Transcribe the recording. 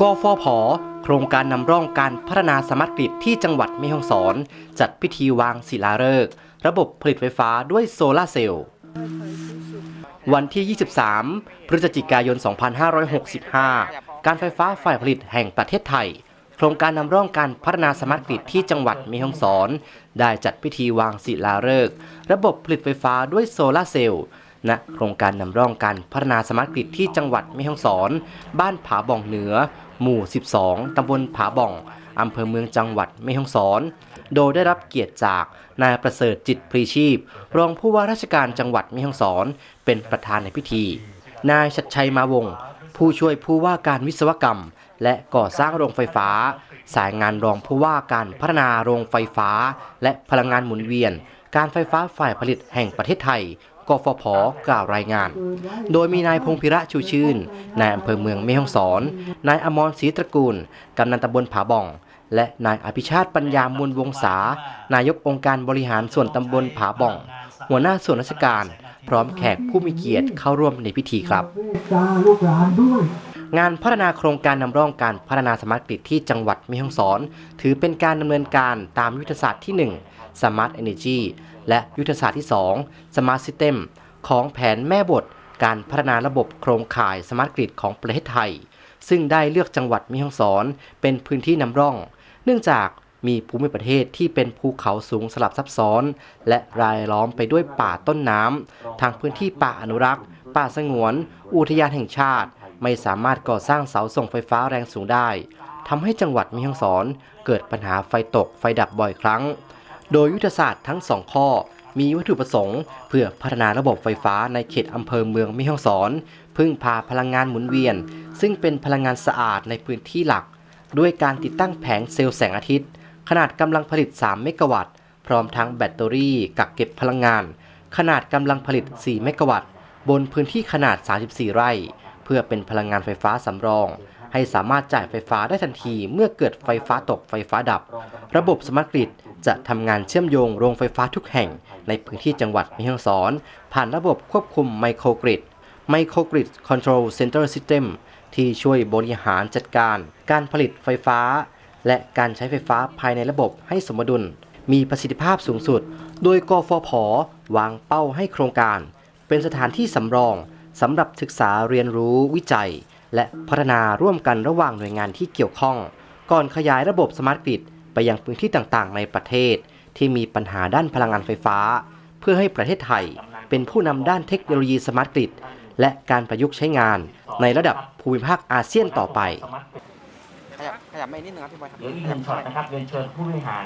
กฟผโครงการนำร่องการพัฒนาสมาร์ทกริดที่จังหวัดแม่ฮ่องสอน จัดพิธีวางศิลาฤกษ์ระบบผลิตไฟฟ้าด้วยโซลาเซลล์ วันที่ 23 พฤศจิกายน 2565 การไฟฟ้าฝ่ายผลิตแห่งประเทศไทย โครงการนำร่องการพัฒนาสมาร์ทกริดที่จังหวัดแม่ฮ่องสอน ได้จัดพิธีวางศิลาฤกษ์ระบบผลิตไฟฟ้าด้วยโซลาเซลล์ ณโครงการนำร่องการพัฒนาสมาร์ทกริดที่จังหวัดแม่ฮ่องสอน บ้านผาบ่องเหนือ หมู่ 12 ตำบลผาบ่องอำเภอเมืองจังหวัดแม่ฮ่องสอน โดยได้รับเกียรติจากนายประเสริฐจิตพรีชีพ รองผู้ว่าราชการจังหวัดแม่ฮ่องสอน เป็นประธานในพิธี นายชัดชัยมาวงศ์ผู้ช่วยผู้ว่าการวิศวกรรม และก่อสร้างโรงไฟฟ้า สายงานรองผู้ว่าการพัฒนาโรงไฟฟ้า และพลังงานหมุนเวียน การไฟฟ้าฝ่ายผลิตแห่งประเทศไทย กฟผกล่าวรายงาน โดยมีนายพงพิระชูชื่น นายอำเภอเมืองแม่ฮ่องสอน นายอมรศรีตระกูล กำนันตำบลผาบ่อง และนายอภิชาติปัญญามวลวงศา นายกองค์การบริหารส่วนตำบลผาบ่อง หัวหน้าส่วนราชการ พร้อมแขกผู้มีเกียรติเข้าร่วมในพิธีครับ งานพัฒนาโครงการนำร่องการพัฒนาสมาร์ทกริดที่จังหวัดแม่ฮ่องสอน ถือเป็นการดำเนินการตามยุทธศาสตร์ที่ 1 Smart Energy และยุทธศาสตร์ที่ 2 Smart System ของแผนแม่บท การพัฒนาระบบโครงข่ายสมาร์ทกริดของประเทศไทย ซึ่งได้เลือกจังหวัดแม่ฮ่องสอน เป็นพื้นที่นำร่อง เนื่องจากมีภูมิประเทศที่เป็นภูเขาสูงสลับซับซ้อน และรายล้อมไปด้วยป่าต้นน้ำทางพื้นที่ป่าอนุรักษ์ ป่าสงวน อุทยานแห่งชาติ ไม่สามารถก่อสร้างเสาส่งไฟฟ้าแรงสูงได้ทำให้จังหวัดแม่ฮ่องสอนเกิดปัญหาไฟตกไฟดับบ่อยครั้ง โดยยุทธศาสตร์ทั้งสองข้อ มีวัตถุประสงค์ เพื่อพัฒนาระบบไฟฟ้าในเขตอำเภอเมืองแม่ฮ่องสอน พึ่งพาพลังงานหมุนเวียน ซึ่งเป็นพลังงานสะอาดในพื้นที่หลัก ด้วยการติดตั้งแผงเซลล์แสงอาทิตย์ ขนาดกำลังผลิต 3 เมกะวัตต์ พร้อมทั้งแบตเตอรี่กักเก็บพลังงาน ขนาดกำลังผลิต 4 เมกะวัตต์ บนพื้นที่ขนาด 34 ไร่ เพื่อเป็นพลังงานไฟฟ้าสำรอง ให้สามารถจ่ายไฟฟ้าได้ทันที เมื่อเกิดไฟฟ้าตกไฟฟ้าดับ ระบบสมาร์ทกริดจะทำงานเชื่อมโยงโรงไฟฟ้าทุกแห่ง ในพื้นที่จังหวัดแม่ฮ่องสอน ผ่านระบบควบคุมไมโครกริด Microgrid Control Center System ที่ช่วยบริหารจัดการ การผลิตไฟฟ้า และการใช้ไฟฟ้าภายในระบบให้สมดุล มีประสิทธิภาพสูงสุด โดยกฟผ วางเป้าให้โครงการ เป็นสถานที่สำรอง สำหรับศึกษาเรียนรู้วิจัย และพัฒนาร่วมกันระหว่างหน่วยงานที่เกี่ยวข้อง ก่อนขยายระบบสมาร์ทกริดไปยังพื้นที่ต่างๆ ในประเทศ ที่มีปัญหาด้านพลังงานไฟฟ้า เพื่อให้ประเทศไทย เป็นผู้นำด้านเทคโนโลยีสมาร์ทกริดและการประยุกต์ใช้งาน ในระดับภูมิภาคอาเซียนต่อไปขยับขยับไม่นิดนึงครับพี่บอยครับเดี๋ยวอีกหนึ่งช็อตนะครับเรียนเชิญผู้บริหาร